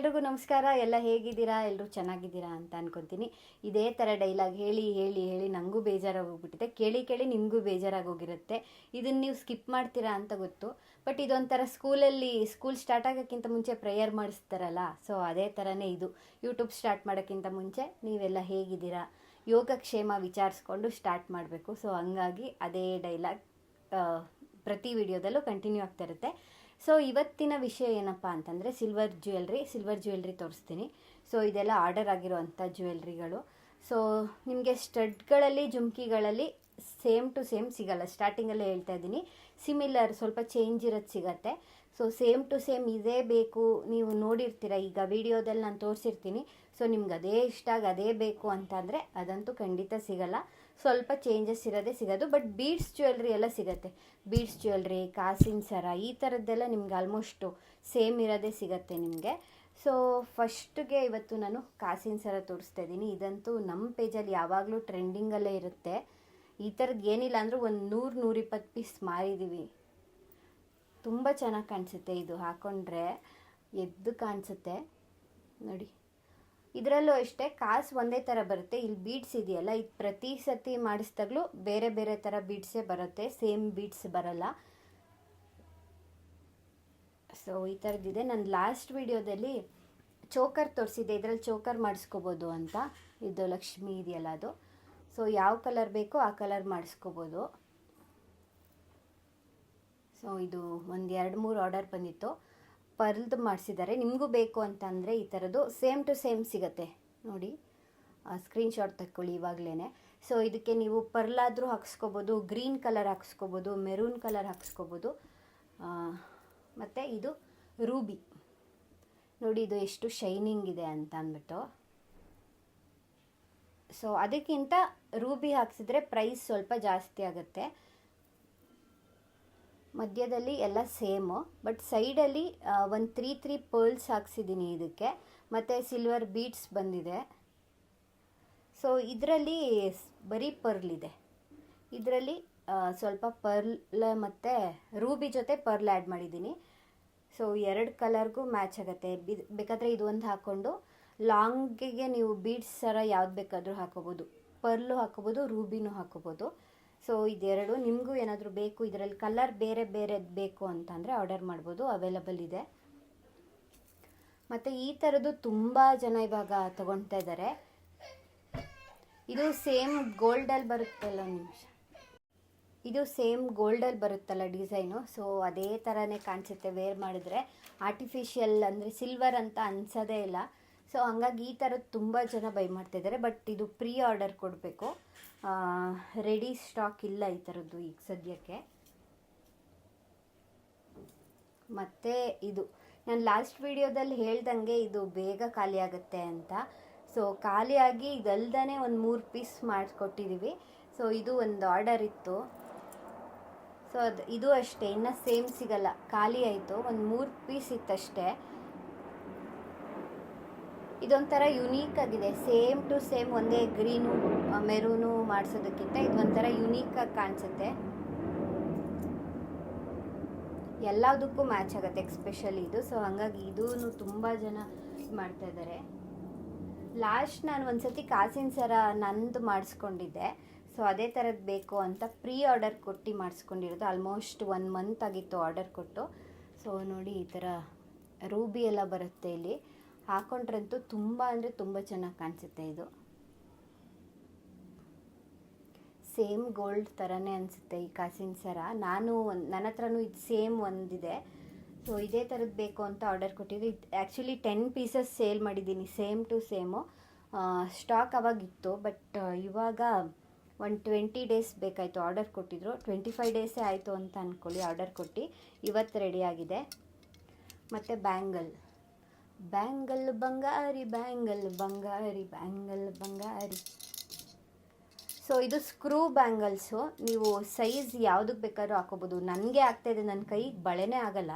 ಎಲ್ರಿಗೂ ನಮಸ್ಕಾರ. ಎಲ್ಲ ಹೇಗಿದ್ದೀರಾ? ಎಲ್ಲರೂ ಚೆನ್ನಾಗಿದ್ದೀರಾ ಅಂತ ಅನ್ಕೊಂತೀನಿ. ಇದೇ ಥರ ಡೈಲಾಗ್ ಹೇಳಿ ಹೇಳಿ ಹೇಳಿ ನನಗೂ ಬೇಜಾರಾಗೋಗ್ಬಿಟ್ಟಿದೆ. ಕೇಳಿ ಕೇಳಿ ನಿಮಗೂ ಬೇಜಾರಾಗೋಗಿರುತ್ತೆ. ಇದನ್ನು ನೀವು ಸ್ಕಿಪ್ ಮಾಡ್ತೀರಾ ಅಂತ ಗೊತ್ತು. ಬಟ್ ಇದೊಂಥರ ಸ್ಕೂಲಲ್ಲಿ ಸ್ಕೂಲ್ ಸ್ಟಾರ್ಟ್ ಆಗೋಕ್ಕಿಂತ ಮುಂಚೆ ಪ್ರೇಯರ್ ಮಾಡಿಸ್ತಾರಲ್ಲ ಸೊ ಅದೇ ಥರನೇ ಇದು. ಯೂಟ್ಯೂಬ್ ಸ್ಟಾರ್ಟ್ ಮಾಡೋಕ್ಕಿಂತ ಮುಂಚೆ ನೀವೆಲ್ಲ ಹೇಗಿದ್ದೀರಾ? ಯೋಗಕ್ಷೇಮ ವಿಚಾರಿಸ್ಕೊಂಡು ಸ್ಟಾರ್ಟ್ ಮಾಡಬೇಕು. ಸೊ ಹಂಗಾಗಿ ಅದೇ ಡೈಲಾಗ್ ಪ್ರತಿ ವಿಡಿಯೋದಲ್ಲೂ ಕಂಟಿನ್ಯೂ ಆಗ್ತಾ ಇರುತ್ತೆ. ಸೊ ಇವತ್ತಿನ ವಿಷಯ ಏನಪ್ಪ ಅಂತಂದರೆ ಸಿಲ್ವರ್ ಜ್ಯುವೆಲ್ರಿ ಸಿಲ್ವರ್ ಜ್ಯುವೆಲ್ರಿ ತೋರಿಸ್ತೀನಿ. ಸೊ ಇದೆಲ್ಲ ಆರ್ಡರ್ ಆಗಿರುವಂಥ ಜ್ಯುವೆಲ್ರಿಗಳು ಸೊ ನಿಮಗೆ ಸ್ಟಡ್ಗಳಲ್ಲಿ ಜುಮ್ಕಿಗಳಲ್ಲಿ ಸೇಮ್ ಟು ಸೇಮ್ ಸಿಗಲ್ಲ. ಸ್ಟಾರ್ಟಿಂಗಲ್ಲೇ ಹೇಳ್ತಾ ಇದ್ದೀನಿ. ಸಿಮಿಲರ್ ಸ್ವಲ್ಪ ಚೇಂಜ್ ಇರೋದು ಸಿಗತ್ತೆ. ಸೊ ಸೇಮ್ ಟು ಸೇಮ್ ಇದೇ ಬೇಕು. ನೀವು ನೋಡಿರ್ತೀರ, ಈಗ ವಿಡಿಯೋದಲ್ಲಿ ನಾನು ತೋರಿಸಿರ್ತೀನಿ. ಸೊ ನಿಮ್ಗೆ ಅದೇ ಇಷ್ಟ ಆಗಿ ಅದೇ ಬೇಕು ಅಂತಂದರೆ ಅದಂತೂ ಖಂಡಿತ ಸಿಗಲ್ಲ. ಸ್ವಲ್ಪ ಚೇಂಜಸ್ ಇರೋದೇ ಸಿಗೋದು ಬಟ್ ಬೀಡ್ಸ್ ಜ್ಯುವೆಲ್ರಿ ಎಲ್ಲ ಸಿಗುತ್ತೆ. ಬೀಡ್ಸ್ ಜ್ಯುವೆಲ್ರಿ ಕಾಸಿನ ಸರ, ಈ ಥರದ್ದೆಲ್ಲ ನಿಮ್ಗೆ ಆಲ್ಮೋಸ್ಟು ಸೇಮ್ ಇರೋದೇ ಸಿಗುತ್ತೆ ನಿಮಗೆ. ಸೊ ಫಸ್ಟ್ಗೆ ಇವತ್ತು ನಾನು ಕಾಸಿನ ಸರ ತೋರಿಸ್ತಾ ಇದ್ದೀನಿ. ಇದಂತೂ ನಮ್ಮ ಪೇಜಲ್ಲಿ ಯಾವಾಗಲೂ ಟ್ರೆಂಡಿಂಗಲ್ಲೇ ಇರುತ್ತೆ. ಈ ಥರದ್ದು ಏನಿಲ್ಲ ಅಂದರೂ ಒಂದು ನೂರು, ನೂರಿಪ್ಪತ್ತು ಪೀಸ್ ಮಾರಿದ್ದೀವಿ ತುಂಬ ಚೆನ್ನಾಗಿ ಕಾಣಿಸುತ್ತೆ ಇದು ಹಾಕ್ಕೊಂಡ್ರೆ ಎದ್ದು ಕಾಣಿಸುತ್ತೆ. ನೋಡಿ. ಇದರಲ್ಲೂ ಅಷ್ಟೇ, ಕಾಸು ಒಂದೇ ಥರ ಬರುತ್ತೆ. ಇಲ್ಲಿ ಬೀಟ್ಸ್ ಇದೆಯಲ್ಲ, ಇದು ಪ್ರತಿ ಸತಿ ಮಾಡಿಸಿದಾಗಲೂ ಬೇರೆ ಬೇರೆ ಥರ ಬೀಡ್ಸೇ ಬರುತ್ತೆ. ಸೇಮ್ ಬೀಡ್ಸ್ ಬರಲ್ಲ. ಸೊ ಈ ಥರದ್ದಿದೆ ನಾನು ಲಾಸ್ಟ್ ವಿಡಿಯೋದಲ್ಲಿ ಚೋಕರ್ ತೋರಿಸಿದೆ ಇದರಲ್ಲಿ ಚೋಕರ್ ಮಾಡಿಸ್ಕೋಬೋದು ಅಂತ. ಇದು ಲಕ್ಷ್ಮಿ ಇದೆಯಲ್ಲ ಅದು. ಸೊ ಯಾವ ಕಲರ್ ಬೇಕೋ ಆ ಕಲರ್ ಮಾಡಿಸ್ಕೋಬೋದು. ಸೊ ಇದು ಒಂದು ಎರಡು ಮೂರು ಆರ್ಡರ್ ಬಂದಿತ್ತು. ಪರ್ಲ್ದು ಮಾಡಿಸಿದ್ದಾರೆ. ನಿಮಗೂ ಬೇಕು ಅಂತಂದರೆ ಈ ಥರದ್ದು ಸೇಮ್ ಟು ಸೇಮ್ ಸಿಗುತ್ತೆ. ನೋಡಿ ಸ್ಕ್ರೀನ್ಶಾಟ್ ತಕ್ಕೊಳ್ಳಿ ಇವಾಗಲೇ ಸೊ, ಇದಕ್ಕೆ ನೀವು ಪರ್ಲಾದರೂ ಹಾಕ್ಸ್ಕೊಬೋದು, ಗ್ರೀನ್ ಕಲರ್ ಹಾಕ್ಸ್ಕೊಬೋದು, ಮೆರೂನ್ ಕಲರ್ ಹಾಕ್ಸ್ಕೊಬೋದು. ಮತ್ತು ಇದು ರೂಬಿ. ನೋಡಿ, ಇದು ಎಷ್ಟು ಶೈನಿಂಗ್ ಇದೆ ಅಂತ ಅಂದ್ಬಿಟ್ಟು. ಸೊ, ಅದಕ್ಕಿಂತ ರೂಬಿ ಹಾಕ್ಸಿದ್ರೆ ಪ್ರೈಸ್ ಸ್ವಲ್ಪ ಜಾಸ್ತಿ ಆಗುತ್ತೆ. ಮಧ್ಯದಲ್ಲಿ ಎಲ್ಲ ಸೇಮು, ಬಟ್ ಸೈಡಲ್ಲಿ ಒಂದು ತ್ರೀ ತ್ರೀ ಪರ್ಲ್ಸ್ ಹಾಕ್ಸಿದ್ದೀನಿ ಇದಕ್ಕೆ. ಮತ್ತು ಸಿಲ್ವರ್ ಬೀಡ್ಸ್ ಬಂದಿದೆ. ಸೊ, ಇದರಲ್ಲಿ ಬರೀ ಪರ್ಲ್ ಇದೆ. ಇದರಲ್ಲಿ ಸ್ವಲ್ಪ ಪರ್ಲ್ ಮತ್ತು ರೂಬಿ ಜೊತೆ ಪರ್ಲ್ ಆ್ಯಡ್ ಮಾಡಿದ್ದೀನಿ ಸೊ, ಎರಡು ಕಲರ್ಗೂ ಮ್ಯಾಚ್ ಆಗುತ್ತೆ. ಬೇಕಾದರೆ ಇದು ಒಂದು ಹಾಕ್ಕೊಂಡು ಲಾಂಗಿಗೆ ನೀವು ಬೀಡ್ಸ್ ಥರ ಯಾವ್ದು ಬೇಕಾದರೂ ಹಾಕೋಬೋದು. ಪರ್ಲು ಹಾಕೋಬೋದು, ರೂಬಿನೂ ಹಾಕೋಬೋದು. ಸೊ ಇದೆರಡು, ನಿಮಗೂ ಏನಾದರೂ ಬೇಕು, ಇದರಲ್ಲಿ ಕಲರ್ ಬೇರೆ ಬೇರೆ ಬೇಕು ಅಂತಂದರೆ ಆರ್ಡರ್ ಮಾಡ್ಬೋದು ಅವೈಲಬಲ್ ಇದೆ. ಮತ್ತು ಈ ಥರದ್ದು ತುಂಬ ಜನ ಇವಾಗ ತೊಗೊಳ್ತಾ ಇದ್ದಾರೆ ಇದು ಸೇಮ್ ಗೋಲ್ಡಲ್ಲಿ ಬರುತ್ತಲ್ಲ ನಿಮಿಷ? ಇದು ಸೇಮ್ ಗೋಲ್ಡಲ್ಲಿ ಬರುತ್ತಲ್ಲ ಡಿಸೈನು ಸೊ ಅದೇ ಥರನೇ ಕಾಣಿಸುತ್ತೆ. ವೇರ್ ಮಾಡಿದ್ರೆ ಆರ್ಟಿಫಿಷಿಯಲ್ ಅಂದರೆ ಸಿಲ್ವರ್ ಅಂತ ಅನ್ಸೋದೇ ಇಲ್ಲ. ಸೊ ಹಂಗಾಗಿ ಈ ಥರದ್ದು ತುಂಬ ಜನ ಬೈ ಮಾಡ್ತಿದ್ದಾರೆ ಬಟ್ ಇದು ಪ್ರೀ ಆರ್ಡರ್ ಕೊಡಬೇಕು. ರೆಡಿ ಸ್ಟಾಕ್ ಇಲ್ಲ ಈ ಥರದ್ದು ಈಗ ಸದ್ಯಕ್ಕೆ. ಮತ್ತು ಇದು, ನಾನು ಲಾಸ್ಟ್ ವಿಡಿಯೋದಲ್ಲಿ ಹೇಳ್ದಂಗೆ ಇದು ಬೇಗ ಖಾಲಿ ಆಗುತ್ತೆ ಅಂತ. ಸೊ ಖಾಲಿಯಾಗಿ ಇದಲ್ದೇ ಒಂದು ಮೂರು ಪೀಸ್ ಮಾಡಿಕೊಟ್ಟಿದ್ದೀವಿ ಸೊ ಇದು ಒಂದು ಆರ್ಡರ್ ಇತ್ತು. ಸೊ ಅದು, ಇದು ಅಷ್ಟೇ, ಇನ್ನೂ ಸೇಮ್ ಸಿಗಲ್ಲ. ಖಾಲಿ ಆಯಿತು, ಒಂದು ಮೂರು ಪೀಸ್ ಇತ್ತಷ್ಟೇ. ಇದೊಂಥರ ಯುನೀಕ್ ಆಗಿದೆ. ಸೇಮ್ ಟು ಸೇಮ್ ಒಂದೇ ಗ್ರೀನು ಮೆರೂನು ಮಾಡಿಸೋದಕ್ಕಿಂತ ಇದೊಂಥರ ಯುನೀಕ್ ಆಗಿ ಕಾಣಿಸುತ್ತೆ. ಎಲ್ಲದಕ್ಕೂ ಮ್ಯಾಚ್ ಆಗುತ್ತೆ ಎಕ್ಸ್ಪೆಷಲಿ ಇದು. ಸೊ ಹಾಗಾಗಿ ಇದೂ ತುಂಬ ಜನ ಮಾಡ್ತಾ ಇದ್ದಾರೆ ಲಾಸ್ಟ್ ನಾನು ಒಂದು ಸತಿ ಕಾಸಿನ ಸರ ನಂದು ಮಾಡಿಸ್ಕೊಂಡಿದ್ದೆ. ಸೊ ಅದೇ ಥರದ್ದು ಬೇಕು ಅಂತ ಪ್ರೀ ಆರ್ಡರ್ ಕೊಟ್ಟು ಮಾಡಿಸ್ಕೊಂಡಿರೋದು. ಆಲ್ಮೋಸ್ಟ್ ಒನ್ ಮಂತ್ ಆಗಿತ್ತು ಆರ್ಡರ್ ಕೊಟ್ಟು. ಸೊ ನೋಡಿ ಈ ಥರ ರೂಬಿ ಎಲ್ಲ ಬರುತ್ತೆ ಇಲ್ಲಿ. ಹಾಕೊಂಡ್ರಂತೂ ತುಂಬ ಅಂದರೆ ತುಂಬ ಚೆನ್ನಾಗಿ ಕಾಣಿಸುತ್ತೆ ಇದು. ಸೇಮ್ ಗೋಲ್ಡ್ ಥರನೇ ಅನಿಸುತ್ತೆ ಈ ಕಾಸಿನ ಸರ. ನಾನು ಒಂದು, ನನ್ನ ಹತ್ರನೂ ಇದು ಸೇಮ್ ಒಂದಿದೆ. ಸೊ ಇದೇ ಥರದ್ದು ಬೇಕು ಅಂತ ಆರ್ಡರ್ ಕೊಟ್ಟಿದ್ದು. ಇದು ಆ್ಯಕ್ಚುಲಿ ಟೆನ್ ಪೀಸಸ್ ಸೇಲ್ ಮಾಡಿದ್ದೀನಿ, ಸೇಮ್ ಟು ಸೇಮು. ಸ್ಟಾಕ್ ಅವಾಗಿತ್ತು ಬಟ್ ಇವಾಗ ಒಂದು ಟ್ವೆಂಟಿ ಡೇಸ್ ಬೇಕಾಯಿತು ಆರ್ಡರ್ ಕೊಟ್ಟಿದ್ರು. ಟ್ವೆಂಟಿ ಫೈವ್ ಡೇಸೇ ಆಯಿತು ಅಂತ ಅಂದ್ಕೊಳ್ಳಿ ಆರ್ಡರ್ ಕೊಟ್ಟು. ಇವತ್ತು ರೆಡಿಯಾಗಿದೆ ಮತ್ತು ಬ್ಯಾಂಗಲ್ ಬ್ಯಾಂಗಲ್ ಬಂಗಾರಿ ಬ್ಯಾಂಗಲ್ ಬಂಗಾರಿ ಬ್ಯಾಂಗಲ್ ಬಂಗಾರಿ ಸೊ ಇದು ಸ್ಕ್ರೂ ಬ್ಯಾಂಗಲ್ಸು ನೀವು ಸೈಜ್ ಯಾವುದಕ್ಕೆ ಬೇಕಾದ್ರೂ ಹಾಕೋಬೋದು. ನನಗೆ ಆಗ್ತಾಯಿದೆ ನನ್ನ ಕೈಗೆ ಬಳೆನೇ ಆಗಲ್ಲ.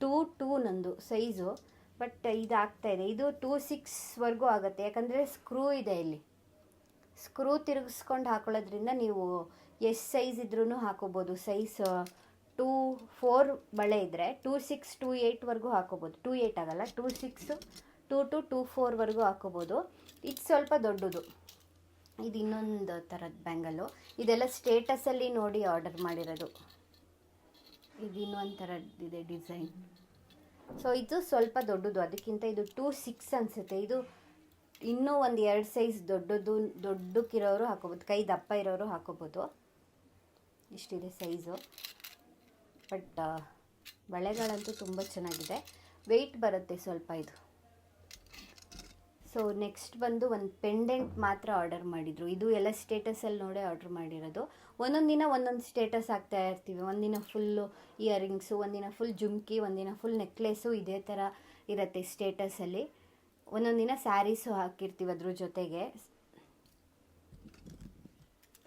ಟೂ ಟೂ ನಂದು ಸೈಜು ಬಟ್ ಇದು ಆಗ್ತಾಯಿದೆ ಇದು. ಟೂ ಸಿಕ್ಸ್ವರೆಗೂ ಆಗುತ್ತೆ. ಯಾಕಂದರೆ ಸ್ಕ್ರೂ ಇದೆ ಇಲ್ಲಿ. ಸ್ಕ್ರೂ ತಿರುಗಿಸ್ಕೊಂಡು ಹಾಕೊಳ್ಳೋದ್ರಿಂದ ನೀವು ಎಷ್ಟು ಸೈಜ್ ಇದ್ರೂ ಹಾಕೋಬೋದು. ಸೈಜ್ ಟೂ ಫೋರ್ ಬಳೆ ಇದ್ದರೆ ಟೂ ಸಿಕ್ಸ್ ಟೂ ಏಯ್ಟ್ವರೆಗೂ ಹಾಕೋಬೋದು. ಟೂ ಏಯ್ಟ್ ಆಗಲ್ಲ two six two to two ಫೋರ್ವರೆಗೂ ಹಾಕೋಬೋದು. ಇದು ಸ್ವಲ್ಪ ದೊಡ್ಡದು. ಇದು ಇನ್ನೊಂದು ಥರದ ಬ್ಯಾಂಗಲ್ಲು ಇದೆಲ್ಲ ಸ್ಟೇಟಸಲ್ಲಿ ನೋಡಿ ಆರ್ಡರ್ ಮಾಡಿರೋದು. ಇದು ಇನ್ನೊಂದು ಥರದ್ದಿದೆ ಡಿಸೈನ್ ಸೊ ಇದು ಸ್ವಲ್ಪ ದೊಡ್ಡದು. ಅದಕ್ಕಿಂತ ಇದು ಟೂ ಸಿಕ್ಸ್ ಅನಿಸುತ್ತೆ. ಇದು ಇನ್ನೂ ಒಂದು ಎರಡು ಸೈಜ್ ದೊಡ್ಡದು, ದೊಡ್ಡಕ್ಕಿರೋರು ಹಾಕೋಬೋದು. ಕೈ ದಪ್ಪ ಇರೋರು ಹಾಕೋಬೋದು. ಇಷ್ಟಿದೆ ಸೈಜು ಬಟ್ ಬಳೆಗಳಂತೂ ತುಂಬ ಚೆನ್ನಾಗಿದೆ. ವೆಯ್ಟ್ ಬರುತ್ತೆ ಸ್ವಲ್ಪ ಇದು. ಸೊ ನೆಕ್ಸ್ಟ್ ಬಂದು ಒಂದು ಪೆಂಡೆಂಟ್ ಮಾತ್ರ ಆರ್ಡರ್ ಮಾಡಿದರು. ಇದು ಎಲ್ಲ ಸ್ಟೇಟಸಲ್ಲಿ ನೋಡೇ ಆರ್ಡರ್ ಮಾಡಿರೋದು. ಒಂದೊಂದು ದಿನ ಒಂದೊಂದು ಸ್ಟೇಟಸ್ ಆಗ್ತಾ ಇರ್ತೀವಿ. ಒಂದಿನ ಫುಲ್ಲು ಇಯರಿಂಗ್ಸು ಒಂದಿನ ಫುಲ್ ಜುಮ್ಕಿ ಒಂದಿನ ಫುಲ್ ನೆಕ್ಲೆಸ್ಸು ಇದೇ ಥರ ಇರುತ್ತೆ ಸ್ಟೇಟಸಲ್ಲಿ ಒಂದೊಂದು ದಿನ ಸ್ಯಾರೀಸು ಹಾಕಿರ್ತೀವಿ ಅದ್ರ ಜೊತೆಗೆ.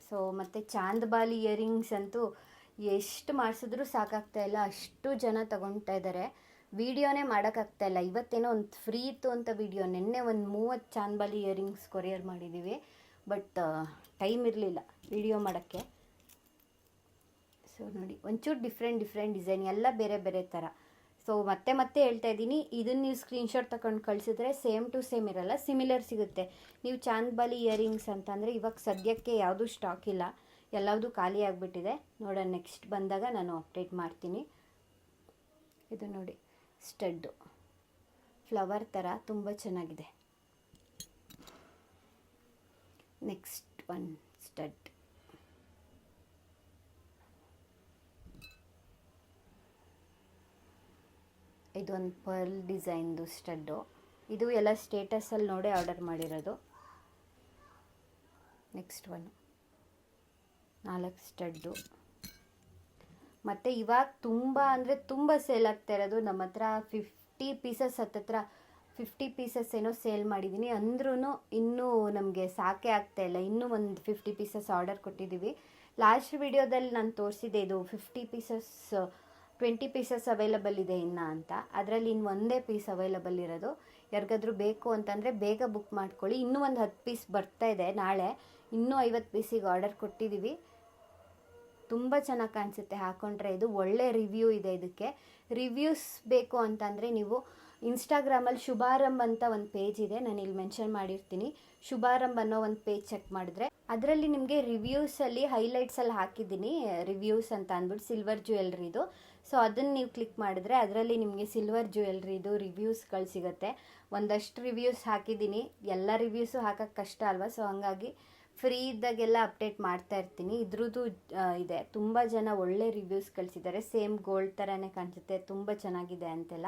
ಸೊ ಮತ್ತು ಚಾಂದ್ಬಾಲಿ ಇಯರಿಂಗ್ಸ್ ಅಂತೂ ಎಷ್ಟು ಮಾಡಿಸಿದ್ರೂ ಸಾಕಾಗ್ತಾ ಇಲ್ಲ, ಅಷ್ಟು ಜನ ತಗೊಳ್ತಾ ಇದ್ದಾರೆ ವಿಡಿಯೋನೇ ಮಾಡೋಕ್ಕಾಗ್ತಾ ಇಲ್ಲ. ಇವತ್ತೇನೋ ಒಂದು ಫ್ರೀ ಇತ್ತು ಅಂತ ವಿಡಿಯೋ. ನಿನ್ನೆ ಒಂದು ಮೂವತ್ತು ಚಾಂದ್ಬಾಲಿ ಇಯರಿಂಗ್ಸ್ ಕೊರಿಯರ್ ಮಾಡಿದ್ದೀವಿ ಬಟ್ ಟೈಮ್ ಇರಲಿಲ್ಲ ವಿಡಿಯೋ ಮಾಡೋಕ್ಕೆ. ಸೊ ನೋಡಿ, ಒಂಚೂರು ಡಿಫ್ರೆಂಟ್ ಡಿಫ್ರೆಂಟ್ ಡಿಸೈನ್ ಎಲ್ಲ ಬೇರೆ ಬೇರೆ ಥರ ಸೊ ಮತ್ತೆ ಮತ್ತೆ ಹೇಳ್ತಾ ಇದ್ದೀನಿ. ಇದನ್ನು ನೀವು ಸ್ಕ್ರೀನ್ಶಾಟ್ ತಗೊಂಡು ಕಳಿಸಿದ್ರೆ ಸೇಮ್ ಟು ಸೇಮ್ ಇರಲ್ಲ. ಸಿಮಿಲರ್ ಸಿಗುತ್ತೆ. ನೀವು ಚಾಂದ್ಬಾಲಿ ಇಯರಿಂಗ್ಸ್ ಅಂತಂದರೆ ಇವಾಗ ಸದ್ಯಕ್ಕೆ ಯಾವುದೂ ಸ್ಟಾಕ್ ಇಲ್ಲ. ಎಲ್ಲವುದು ಖಾಲಿ ಆಗಿಬಿಟ್ಟಿದೆ. ನೋಡೋಣ ನೆಕ್ಸ್ಟ್ ಬಂದಾಗ ನಾನು ಅಪ್ಡೇಟ್ ಮಾಡ್ತೀನಿ. ಇದು ನೋಡಿ ಸ್ಟಡ್ಡು ಫ್ಲವರ್ ಥರ ತುಂಬ ಚೆನ್ನಾಗಿದೆ. ನೆಕ್ಸ್ಟ್ ಒನ್ ಸ್ಟಡ್ ಇದೊಂದು ಪರ್ಲ್ ಡಿಸೈನ್ದು ಸ್ಟಡ್ಡು ಇದು ಎಲ್ಲ ಸ್ಟೇಟಸಲ್ಲಿ ನೋಡಿ ಆರ್ಡರ್ ಮಾಡಿರೋದು. ನೆಕ್ಸ್ಟ್ ಒನ್ ನಾಲ್ಕು ಸ್ಟಡ್ಡು. ಮತ್ತು ಇವಾಗ ತುಂಬ ಅಂದರೆ ತುಂಬ ಸೇಲ್ ಆಗ್ತಾ ಇರೋದು ನಮ್ಮ ಹತ್ರ ಫಿಫ್ಟಿ ಪೀಸಸ್ ಹತ್ತತ್ರ ಫಿಫ್ಟಿ ಪೀಸಸ್ ಏನೋ ಸೇಲ್ ಮಾಡಿದ್ದೀನಿ. ಅಂದ್ರೂ ಇನ್ನೂ ನಮಗೆ ಸಾಕೆ ಆಗ್ತಾ ಇಲ್ಲ. ಇನ್ನೂ ಒಂದು ಫಿಫ್ಟಿ ಪೀಸಸ್ ಆರ್ಡರ್ ಕೊಟ್ಟಿದ್ದೀವಿ. ಲಾಸ್ಟ್ ವಿಡಿಯೋದಲ್ಲಿ ನಾನು ತೋರಿಸಿದೆ ಇದು fifty pieces twenty pieces available ಇದೆ ಇನ್ನು ಅಂತ. ಅದರಲ್ಲಿ ಇನ್ನು ಒಂದೇ ಪೀಸ್ ಅವೈಲಬಲ್ ಇರೋದು. ಯಾರಿಗಾದ್ರೂ ಬೇಕು ಅಂತಂದರೆ ಬೇಗ ಬುಕ್ ಮಾಡ್ಕೊಳ್ಳಿ. ಇನ್ನೂ ಒಂದು ಹತ್ತು ಪೀಸ್ ಬರ್ತಾ ಇದೆ ನಾಳೆ. ಇನ್ನೂ ಐವತ್ತು ಪೀಸಿಗೆ ಆರ್ಡರ್ ಕೊಟ್ಟಿದ್ದೀವಿ. ತುಂಬ ಚೆನ್ನಾಗಿ ಕಾಣಿಸುತ್ತೆ ಹಾಕೊಂಡ್ರೆ. ಇದು ಒಳ್ಳೆ ರಿವ್ಯೂ ಇದೆ ಇದಕ್ಕೆ. ರಿವ್ಯೂಸ್ ಬೇಕು ಅಂತಂದರೆ ನೀವು ಇನ್ಸ್ಟಾಗ್ರಾಮಲ್ಲಿ ಶುಭಾರಂಭ ಅಂತ ಒಂದು ಪೇಜ್ ಇದೆ ನಾನು ಇಲ್ಲಿ ಮೆನ್ಷನ್ ಮಾಡಿರ್ತೀನಿ. ಶುಭಾರಂಭ ಅನ್ನೋ ಒಂದು ಪೇಜ್ ಚೆಕ್ ಮಾಡಿದ್ರೆ. ಅದರಲ್ಲಿ ನಿಮಗೆ ರಿವ್ಯೂಸಲ್ಲಿ ಹೈಲೈಟ್ಸಲ್ಲಿ ಹಾಕಿದ್ದೀನಿ ರಿವ್ಯೂಸ್ ಅಂತ ಅಂದ್ಬಿಟ್ಟು ಸಿಲ್ವರ್ ಜ್ಯುವೆಲ್ರಿದು ಸೊ ಅದನ್ನು ನೀವು ಕ್ಲಿಕ್ ಮಾಡಿದ್ರೆ ಅದರಲ್ಲಿ ನಿಮಗೆ ಸಿಲ್ವರ್ ಜ್ಯುವೆಲ್ರಿದು ರಿವ್ಯೂಸ್ಗಳು ಸಿಗುತ್ತೆ. ಒಂದಷ್ಟು ರಿವ್ಯೂಸ್ ಹಾಕಿದ್ದೀನಿ. ಎಲ್ಲ ರಿವ್ಯೂಸು ಹಾಕೋಕ್ಕೆ ಕಷ್ಟ ಅಲ್ವಾ? ಸೊ ಹಂಗಾಗಿ ಫ್ರೀ ಇದ್ದಾಗೆಲ್ಲ ಅಪ್ಡೇಟ್ ಮಾಡ್ತಾ ಇರ್ತೀನಿ. ಇದ್ರದ್ದು ಇದೆ. ತುಂಬ ಜನ ಒಳ್ಳೆ ರಿವ್ಯೂಸ್ ಕಳಿಸಿದ್ದಾರೆ. ಸೇಮ್ ಗೋಲ್ಡ್ ಥರನೇ ಕಾಣಿಸುತ್ತೆ. ತುಂಬ ಚೆನ್ನಾಗಿದೆ ಅಂತೆಲ್ಲ.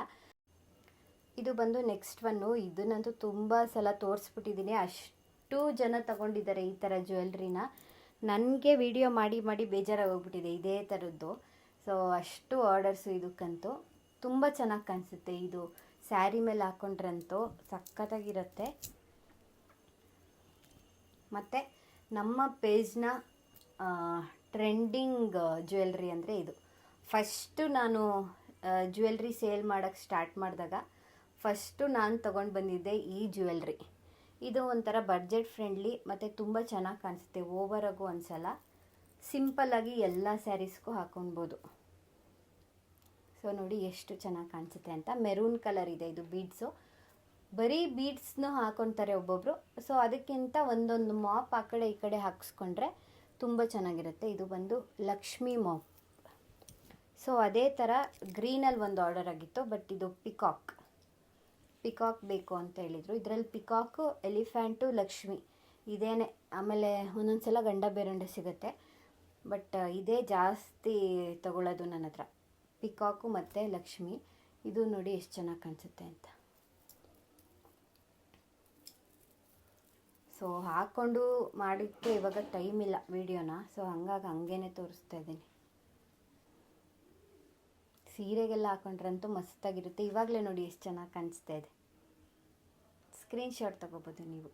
ಇದು ಬಂದು ನೆಕ್ಸ್ಟ್ ಒನ್ನು ಇದನ್ನಂತೂ ತುಂಬ ಸಲ ತೋರಿಸ್ಬಿಟ್ಟಿದ್ದೀನಿ. ಅಷ್ಟು ಜನ ತಗೊಂಡಿದ್ದಾರೆ ಈ ಥರ ಜ್ಯುವೆಲ್ರಿನ ನನಗೆ ವಿಡಿಯೋ ಮಾಡಿ ಮಾಡಿ ಬೇಜಾರಾಗೋಗ್ಬಿಟ್ಟಿದೆ ಇದೇ ಥರದ್ದು ಸೊ ಅಷ್ಟು ಆರ್ಡರ್ಸು ಇದಕ್ಕಂತೂ. ತುಂಬ ಚೆನ್ನಾಗಿ ಕಾಣಿಸುತ್ತೆ ಇದು. ಸ್ಯಾರಿ ಮೇಲೆ ಹಾಕ್ಕೊಂಡ್ರಂತೂ ಸಖತ್ತಾಗಿರುತ್ತೆ. ಮತ್ತು ನಮ್ಮ ಪೇಜ್ನ ಟ್ರೆಂಡಿಂಗ್ ಜ್ಯುವೆಲ್ರಿ ಅಂದರೆ ಇದು. ಫಸ್ಟು ನಾನು ಜ್ಯುವೆಲ್ರಿ ಸೇಲ್ ಮಾಡೋಕ್ಕೆ ಸ್ಟಾರ್ಟ್ ಮಾಡಿದಾಗ ಫಸ್ಟು ನಾನು ತೊಗೊಂಡು ಬಂದಿದ್ದೆ ಈ ಜ್ಯುವೆಲ್ರಿ ಇದು ಒಂಥರ ಬಡ್ಜೆಟ್ ಫ್ರೆಂಡ್ಲಿ ಮತ್ತು ತುಂಬ ಚೆನ್ನಾಗಿ ಕಾಣಿಸುತ್ತೆ ಓವರಾಗೂ ಅನಿಸಲ್ಲ ಸಿಂಪಲ್ಲಾಗಿ ಎಲ್ಲ ಸ್ಯಾರೀಸ್ಗೂ ಹಾಕೊಳ್ಬೋದು ಸೊ ನೋಡಿ ಎಷ್ಟು ಚೆನ್ನಾಗಿ ಕಾಣಿಸುತ್ತೆ ಅಂತ. ಮೆರೂನ್ ಕಲರ್ ಇದೆ, ಇದು ಬೀಡ್ಸು ಬರೀ ಬೀಡ್ಸ್ನು ಹಾಕೊತಾರೆ ಒಬ್ಬೊಬ್ಬರು ಸೊ ಅದಕ್ಕಿಂತ ಒಂದೊಂದು ಮಾಪ್ ಆ ಕಡೆ ಈ ಕಡೆ ಹಾಕಿಸ್ಕೊಂಡ್ರೆ ತುಂಬ ಚೆನ್ನಾಗಿರುತ್ತೆ. ಇದು ಬಂದು ಲಕ್ಷ್ಮಿ ಮಾಪ್ ಸೊ ಅದೇ ಥರ ಗ್ರೀನಲ್ಲಿ ಒಂದು ಆರ್ಡರ್ ಆಗಿತ್ತು ಬಟ್ ಇದು ಪಿಕಾಕ್ ಪಿಕಾಕ್ ಬೇಕು ಅಂತ ಹೇಳಿದರು. ಇದರಲ್ಲಿ ಪಿಕಾಕು ಎಲಿಫ್ಯಾಂಟು ಲಕ್ಷ್ಮಿ. ಇದೇನೆ, ಆಮೇಲೆ ಒಂದೊಂದು ಸಲ ಗಂಡ ಬೇರಂಡೆ ಸಿಗುತ್ತೆ. ಬಟ್ ಇದೇ ಜಾಸ್ತಿ ತಗೊಳ್ಳೋದು ನನ್ನ ಹತ್ರ ಪಿಕಾಕು ಮತ್ತು ಲಕ್ಷ್ಮಿ. ಇದು ನೋಡಿ ಎಷ್ಟು ಚೆನ್ನಾಗಿ ಕಾಣಿಸುತ್ತೆ ಅಂತ. ಸೊ ಹಾಕ್ಕೊಂಡು ಮಾಡೋಕ್ಕೆ ಇವಾಗ ಟೈಮ್ ಇಲ್ಲ ವಿಡಿಯೋನ ಸೊ ಹಂಗಾಗಿ ಹಂಗೇನೆ ತೋರಿಸ್ತಾ ಇದ್ದೀನಿ. ಸೀರೆಗೆಲ್ಲ ಹಾಕೊಂಡ್ರಂತೂ ಮಸ್ತಾಗಿರುತ್ತೆ. ಇವಾಗಲೇ ನೋಡಿ ಎಷ್ಟು ಚೆನ್ನಾಗಿ ಕಾಣಿಸ್ತಾ ಇದೆ. ಸ್ಕ್ರೀನ್ಶಾಟ್ ತಗೋಬೋದು ನೀವು.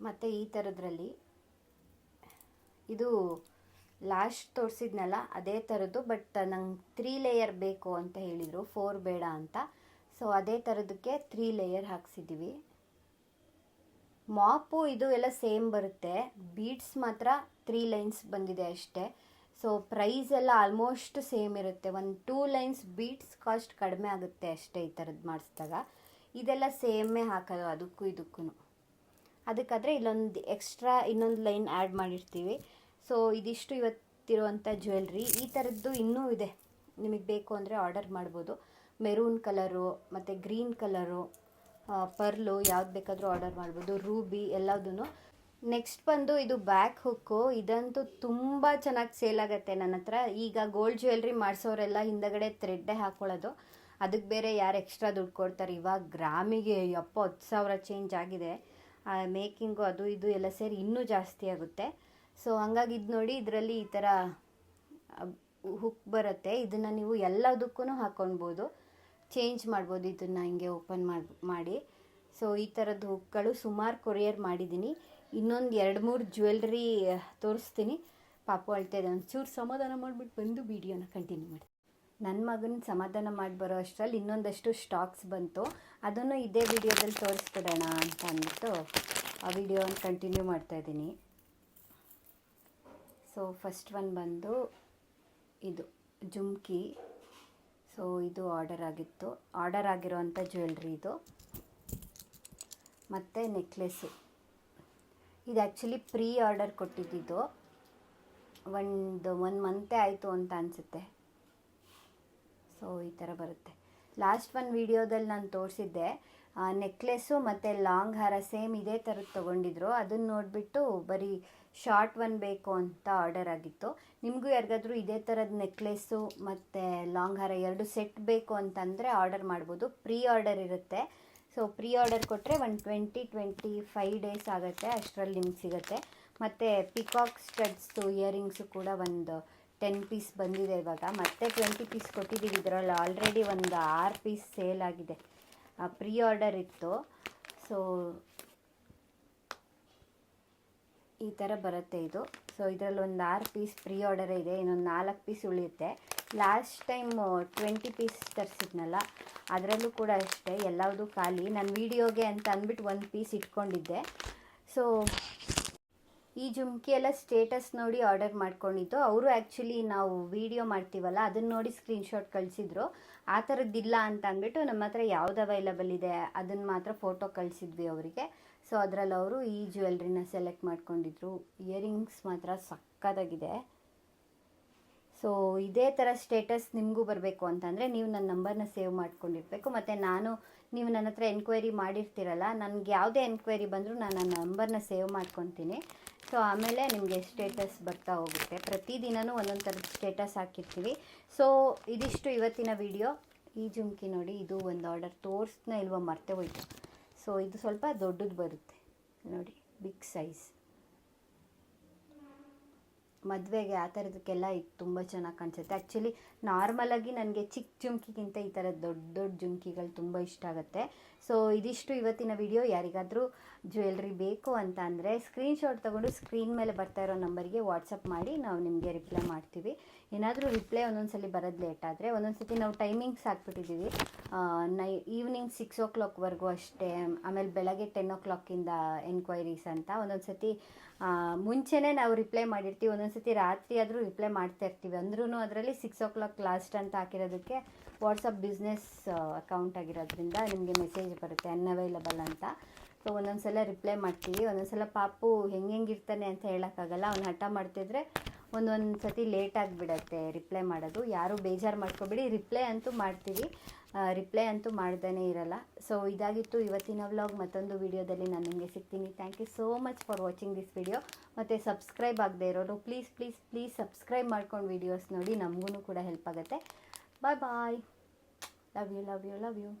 ಮತ್ತು ಈ ಥರದ್ರಲ್ಲಿ ಇದು ಲಾಸ್ಟ್ ತೋರಿಸಿದ್ನಲ್ಲ, ಅದೇ ಥರದ್ದು ಬಟ್ ನಂಗೆ ತ್ರೀ ಲೇಯರ್ ಬೇಕು ಅಂತ ಹೇಳಿದರು ಫೋರ್ ಬೇಡ ಅಂತ. ಸೊ ಅದೇ ಥರದಕ್ಕೆ ತ್ರೀ ಲೇಯರ್ ಹಾಕ್ಸಿದ್ದೀವಿ ಮಾಪು ಇದು ಎಲ್ಲ ಸೇಮ್ ಬರುತ್ತೆ. ಬೀಡ್ಸ್ ಮಾತ್ರ ತ್ರೀ ಲೈನ್ಸ್ ಬಂದಿದೆ ಅಷ್ಟೇ. ಸೊ ಪ್ರೈಸ್ ಎಲ್ಲ ಆಲ್ಮೋಸ್ಟ್ ಸೇಮ್ ಇರುತ್ತೆ. ಒಂದು ಟೂ ಲೈನ್ಸ್ ಬೀಡ್ಸ್ ಕಾಸ್ಟ್ ಕಡಿಮೆ ಆಗುತ್ತೆ ಅಷ್ಟೇ ಈ ಥರದ್ದು ಮಾಡಿಸಿದಾಗ. ಇದೆಲ್ಲ ಸೇಮೇ ಹಾಕೋದು, ಅದಕ್ಕೂ ಇದಕ್ಕೂ ಅದಕ್ಕಾದರೆ ಇಲ್ಲೊಂದು ಎಕ್ಸ್ಟ್ರಾ ಇನ್ನೊಂದು ಲೈನ್ ಆ್ಯಡ್ ಮಾಡಿರ್ತೀವಿ. ಸೊ ಇದಿಷ್ಟು ಇವತ್ತಿರುವಂಥ ಜ್ಯುವೆಲ್ರಿ ಈ ಥರದ್ದು ಇನ್ನೂ ಇದೆ. ನಿಮಗೆ ಬೇಕು ಅಂದರೆ ಆರ್ಡರ್ ಮಾಡ್ಬೋದು. ಮೆರೂನ್ ಕಲರು ಮತ್ತು ಗ್ರೀನ್ ಕಲರು ಪರ್ಲು ಯಾವ್ದು ಬೇಕಾದರೂ ಆರ್ಡರ್ ಮಾಡ್ಬೋದು. ರೂಬಿ ಎಲ್ಲದೂ ನೆಕ್ಸ್ಟ್ ಬಂದು ಇದು ಬ್ಯಾಕ್ ಹುಕ್ಕು ಇದಂತೂ ತುಂಬ ಚೆನ್ನಾಗಿ ಸೇಲ್ ಆಗುತ್ತೆ ನನ್ನ ಹತ್ರ. ಈಗ ಗೋಲ್ಡ್ ಜ್ಯುವೆಲ್ರಿ ಮಾಡಿಸೋರೆಲ್ಲ ಹಿಂದಗಡೆ ಥ್ರೆಡ್ಡೇ ಹಾಕ್ಕೊಳ್ಳೋದು ಅದಕ್ಕೆ ಬೇರೆ ಯಾರು ಎಕ್ಸ್ಟ್ರಾ ದುಡ್ಡು ಕೊಡ್ತಾರೆ? ಇವಾಗ ಗ್ರಾಮಿಗೆ ಅಪ್ಪ ಹತ್ತು ಸಾವಿರ ಚೇಂಜ್ ಆಗಿದೆ. ಮೇಕಿಂಗು ಅದು ಇದು ಎಲ್ಲ ಸೇರಿ ಇನ್ನೂ ಜಾಸ್ತಿ ಆಗುತ್ತೆ. ಸೊ ಹಂಗಾಗಿ ಇದು ನೋಡಿ ಇದರಲ್ಲಿ ಈ ಥರ ಹುಕ್ ಬರುತ್ತೆ. ಇದನ್ನು ನೀವು ಎಲ್ಲದಕ್ಕೂ ಹಾಕ್ಕೊಳ್ಬೋದು ಚೇಂಜ್ ಮಾಡ್ಬೋದು ಇದನ್ನು ಹಿಂಗೆ ಓಪನ್ ಮಾಡಿ ಮಾಡಿ. ಸೊ ಈ ಥರದ್ದು ಹುಕ್ಗಳು ಸುಮಾರು ಕೊರಿಯರ್ ಮಾಡಿದ್ದೀನಿ ಇನ್ನೊಂದು ಎರಡು ಮೂರು ಜ್ಯುವೆಲ್ರಿ ತೋರಿಸ್ತೀನಿ. ಪಾಪು ಅಳ್ತಾ ಇದೆ ಒಂಚೂರು ಸಮಾಧಾನ ಮಾಡಿಬಿಟ್ಟು ಬಂದು ವೀಡಿಯೋನ ಕಂಟಿನ್ಯೂ ಮಾಡಿ. ನನ್ನ ಮಗನ ಸಮಾಧಾನ ಮಾಡಿ ಬರೋ ಅಷ್ಟರಲ್ಲಿ ಇನ್ನೊಂದಷ್ಟು ಸ್ಟಾಕ್ಸ್ ಬಂತು. ಅದನ್ನು ಇದೇ ವಿಡಿಯೋದಲ್ಲಿ ತೋರಿಸ್ಬಿಡೋಣ ಅಂತ ಅಂದ್ಬಿಟ್ಟು ಆ ವಿಡಿಯೋನ ಕಂಟಿನ್ಯೂ ಮಾಡ್ತಾಯಿದ್ದೀನಿ ಸೊ ಫಸ್ಟ್ ಒನ್ ಬಂದು ಇದು, ಜುಮ್ಕಿ. ಸೊ ಇದು ಆರ್ಡರ್ ಆಗಿತ್ತು. ಆರ್ಡರ್ ಆಗಿರೋವಂಥ ಜ್ಯುವೆಲ್ರಿ ಇದು. ಮತ್ತು ನೆಕ್ಲೆಸ್ಸು ಇದು ಆ್ಯಕ್ಚುಲಿ ಪ್ರೀ ಆರ್ಡರ್ ಕೊಟ್ಟಿದ್ದಿದ್ದು ಒಂದು ಒನ್ ಮಂತೇ ಆಯಿತು ಅಂತ ಅನಿಸುತ್ತೆ. ಸೊ ಈ ಥರ ಬರುತ್ತೆ. ಲಾಸ್ಟ್ ಒನ್ ವೀಡಿಯೋದಲ್ಲಿ ನಾನು ತೋರಿಸಿದ್ದೆ. ನೆಕ್ಲೆಸ್ಸು ಮತ್ತು ಲಾಂಗ್ ಹಾರ ಸೇಮ್ ಇದೇ ಥರದ್ದು ತೊಗೊಂಡಿದ್ರು. ಅದನ್ನು ನೋಡಿಬಿಟ್ಟು ಬರೀ ಶಾರ್ಟ್ ಒನ್ ಬೇಕು ಅಂತ ಆರ್ಡರ್ ಆಗಿತ್ತು. ನಿಮಗೂ ಯಾರಿಗಾದರೂ ಇದೇ ಥರದ ನೆಕ್ಲೆಸ್ಸು ಮತ್ತು ಲಾಂಗ್ ಹಾರ ಎರಡು ಸೆಟ್ ಬೇಕು ಅಂತಂದರೆ ಆರ್ಡರ್ ಮಾಡ್ಬೋದು. ಪ್ರೀ ಆರ್ಡರ್ ಇರುತ್ತೆ. ಸೊ ಪ್ರೀ ಆರ್ಡರ್ ಕೊಟ್ಟರೆ ಒಂದು ಟ್ವೆಂಟಿ ಟ್ವೆಂಟಿ ಫೈವ್ ಡೇಸ್ ಆಗುತ್ತೆ. ಅಷ್ಟರಲ್ಲಿ ನಿಮ್ಗೆ ಸಿಗುತ್ತೆ. ಮತ್ತು ಪಿಕಾಕ್ ಸ್ಟಡ್ಸ್ದು ಇಯರಿಂಗ್ಸು ಕೂಡ ಒಂದು ಟೆನ್ ಪೀಸ್ ಬಂದಿದೆ ಇವಾಗ. ಮತ್ತೆ ಟ್ವೆಂಟಿ ಪೀಸ್ ಕೊಟ್ಟಿದ್ದೀವಿ ಇದರಲ್ಲಿ ಆಲ್ರೆಡಿ ಒಂದು ಆರು ಪೀಸ್ ಸೇಲ್ ಆಗಿದೆ. ಪ್ರೀ ಆರ್ಡರ್ ಇತ್ತು. ಸೊ ಈ ಥರ ಬರುತ್ತೆ ಇದು. ಸೊ ಇದರಲ್ಲಿ ಒಂದು ಆರು ಪೀಸ್ ಪ್ರೀ ಆರ್ಡರ್ ಇದೆ, ಇನ್ನೊಂದು ನಾಲ್ಕು ಪೀಸ್ ಉಳಿಯುತ್ತೆ. ಲಾಸ್ಟ್ ಟೈಮ್ ಟ್ವೆಂಟಿ ಪೀಸ್ ತರಿಸಿದ್ನಲ್ಲ, ಅದರಲ್ಲೂ ಕೂಡ ಅಷ್ಟೇ ಎಲ್ಲದೂ ಖಾಲಿ. ನಾನು ವೀಡಿಯೋಗೆ ಅಂತ ಅಂದ್ಬಿಟ್ಟು ಒಂದು ಪೀಸ್ ಇಟ್ಕೊಂಡಿದ್ದೆ. ಸೊ ಈ ಜುಮ್ಕಿ ಎಲ್ಲ ಸ್ಟೇಟಸ್ ನೋಡಿ ಆರ್ಡರ್ ಮಾಡ್ಕೊಂಡಿದ್ದು. ಅವರು ಆ್ಯಕ್ಚುಲಿ ನಾವು ವಿಡಿಯೋ ಮಾಡ್ತೀವಲ್ಲ, ಅದನ್ನು ನೋಡಿ ಸ್ಕ್ರೀನ್ಶಾಟ್ ಕಳಿಸಿದ್ರು. ಆ ಥರದ್ದಿಲ್ಲ ಅಂತ ಅಂದ್ಬಿಟ್ಟು ನಮ್ಮ ಹತ್ರ ಯಾವ್ದು ಅವೈಲಬಲ್ ಇದೆ ಅದನ್ನು ಮಾತ್ರ ಫೋಟೋ ಕಳಿಸಿದ್ವಿ ಅವರಿಗೆ. ಸೊ ಅದರಲ್ಲಿ ಅವರು ಈ ಜ್ಯುವೆಲ್ರಿನ ಸೆಲೆಕ್ಟ್ ಮಾಡ್ಕೊಂಡಿದ್ರು. ಇಯರಿಂಗ್ಸ್ ಮಾತ್ರ ಸಕ್ಕತ್ತಾಗಿದೆ. ಸೊ ಇದೇ ಥರ ಸ್ಟೇಟಸ್ ನಿಮಗೂ ಬರಬೇಕು ಅಂತಂದರೆ ನೀವು ನನ್ನ ನಂಬರ್ನ ಸೇವ್ ಮಾಡ್ಕೊಂಡಿರ್ಬೇಕು. ಮತ್ತು ನಾನು ನೀವು ನನ್ನ ಹತ್ರ ಎನ್ಕ್ವೈರಿ ಮಾಡಿರ್ತೀರಲ್ಲ, ನನಗೆ ಯಾವುದೇ ಎನ್ಕ್ವೈರಿ ಬಂದರೂ ನಾನು ನನ್ನ ನಂಬರ್ನ ಸೇವ್ ಮಾಡ್ಕೊತೀನಿ. ಸೊ ಆಮೇಲೆ ನಿಮಗೆ ಸ್ಟೇಟಸ್ ಬರ್ತಾ ಹೋಗುತ್ತೆ. ಪ್ರತಿದಿನವೂ ಒಂದೊಂದು ಥರದ ಸ್ಟೇಟಸ್ ಹಾಕಿರ್ತೀವಿ. ಸೊ ಇದಿಷ್ಟು ಇವತ್ತಿನ ವಿಡಿಯೋ ಈ ಜುಮ್ಕಿ ನೋಡಿ, ಇದು ಒಂದು ಆರ್ಡರ್ ತೋರಿಸ್ನ ಇಲ್ವ ಮರ್ತೆ ಹೋಯ್ತು. ಸೊ ಇದು ಸ್ವಲ್ಪ ದೊಡ್ಡದು ಬರುತ್ತೆ. ನೋಡಿ ಬಿಗ್ ಸೈಜ್ ಮದುವೆಗೆ ಆ ಥರದಕ್ಕೆಲ್ಲ ಇದು ತುಂಬ ಚೆನ್ನಾಗಿ ಕಾಣಿಸುತ್ತೆ. ಆ್ಯಕ್ಚುಲಿ ನಾರ್ಮಲಾಗಿ ನನಗೆ ಚಿಕ್ಕ ಜುಮ್ಕಿಗಿಂತ ಈ ಥರ ದೊಡ್ಡ ದೊಡ್ಡ ಜುಮ್ಕಿಗಳು ತುಂಬ ಇಷ್ಟ ಆಗುತ್ತೆ. ಸೊ ಇದಿಷ್ಟು ಇವತ್ತಿನ ವಿಡಿಯೋ ಯಾರಿಗಾದರೂ ಜ್ಯುವೆಲ್ರಿ ಬೇಕು ಅಂತ ಅಂದರೆ ಸ್ಕ್ರೀನ್ಶಾಟ್ ತೊಗೊಂಡು ಸ್ಕ್ರೀನ್ ಮೇಲೆ ಬರ್ತಾ ಇರೋ ನಂಬರ್ಗೆ ವಾಟ್ಸಪ್ ಮಾಡಿ, ನಾವು ನಿಮಗೆ ರಿಪ್ಲೈ ಮಾಡ್ತೀವಿ. ಏನಾದರೂ ರಿಪ್ಲೈ ಒಂದೊಂದ್ಸಲಿ ಸಲ ಬರೋದು ಲೇಟ್ ಆದರೆ ಒಂದೊಂದು ಸತಿ ನಾವು ಟೈಮಿಂಗ್ಸ್ ಹಾಕ್ಬಿಟ್ಟಿದ್ದೀವಿ ನೈ ಈವ್ನಿಂಗ್ ಸಿಕ್ಸ್ ಓ ಕ್ಲಾಕ್ವರೆಗೂ ಅಷ್ಟೇ, ಆಮೇಲೆ ಬೆಳಗ್ಗೆ ಟೆನ್ ಓ ಕ್ಲಾಕಿಂದ ಎನ್ಕ್ವೈರೀಸ್ ಅಂತ. ಒಂದೊಂದು ಸತಿ ಮುಂಚೆನೇ ನಾವು ರಿಪ್ಲೈ ಮಾಡಿರ್ತೀವಿ. ಒಂದೊಂದು ಸತಿ ರಾತ್ರಿ ಆದರೂ ರಿಪ್ಲೈ ಮಾಡ್ತಾ ಇರ್ತೀವಿ. ಅಂದ್ರೂ ಅದರಲ್ಲಿ ಸಿಕ್ಸ್ ಓ ಕ್ಲಾಕ್ ಲಾಸ್ಟ್ ಅಂತ ಹಾಕಿರೋದಕ್ಕೆ ವಾಟ್ಸಪ್ ಬಿಸ್ನೆಸ್ ಅಕೌಂಟ್ ಆಗಿರೋದ್ರಿಂದ ನಿಮಗೆ ಮೆಸೇಜ್ ಬರುತ್ತೆ ಅನ್ಅವೈಲಬಲ್ ಅಂತ. ಸೊ ಒಂದೊಂದ್ಸಲ ರಿಪ್ಲೈ ಮಾಡ್ತೀವಿ, ಒಂದೊಂದ್ಸಲ ಪಾಪು ಹೆಂಗೆ ಹೆಂಗಿರ್ತಾನೆ ಅಂತ ಹೇಳೋಕ್ಕಾಗಲ್ಲ, ಅವ್ನು ಹಠ ಮಾಡ್ತಿದ್ರೆ ಒಂದೊಂದು ಸತಿ ಲೇಟ್ ಆಗಿಬಿಡತ್ತೆ ರಿಪ್ಲೈ ಮಾಡೋದು. ಯಾರೂ ಬೇಜಾರು ಮಾಡ್ಕೊಬೇಡಿ ರಿಪ್ಲೈ ಅಂತೂ ಮಾಡ್ತೀವಿ ರಿಪ್ಲೈ ಅಂತೂ ಮಾಡ್ದೇ ಇರಲ್ಲ. ಸೊ ಇದಾಗಿತ್ತು ಇವತ್ತಿನ ವ್ಲಾಗ್ ಮತ್ತೊಂದು ವಿಡಿಯೋದಲ್ಲಿ ನಾನು ನಿಮಗೆ ಸಿಗ್ತೀನಿ. Thank you so much for watching this video ಮತ್ತು ಸಬ್ಸ್ಕ್ರೈಬ್ ಆಗದೆ ಇರೋರು ಪ್ಲೀಸ್ ಪ್ಲೀಸ್ ಪ್ಲೀಸ್ ಸಬ್ಸ್ಕ್ರೈಬ್ ಮಾಡ್ಕೊಂಡು ವೀಡಿಯೋಸ್ ನೋಡಿ ನಮಗೂ ಕೂಡ ಹೆಲ್ಪ್ ಆಗುತ್ತೆ. Bye bye love you love you love you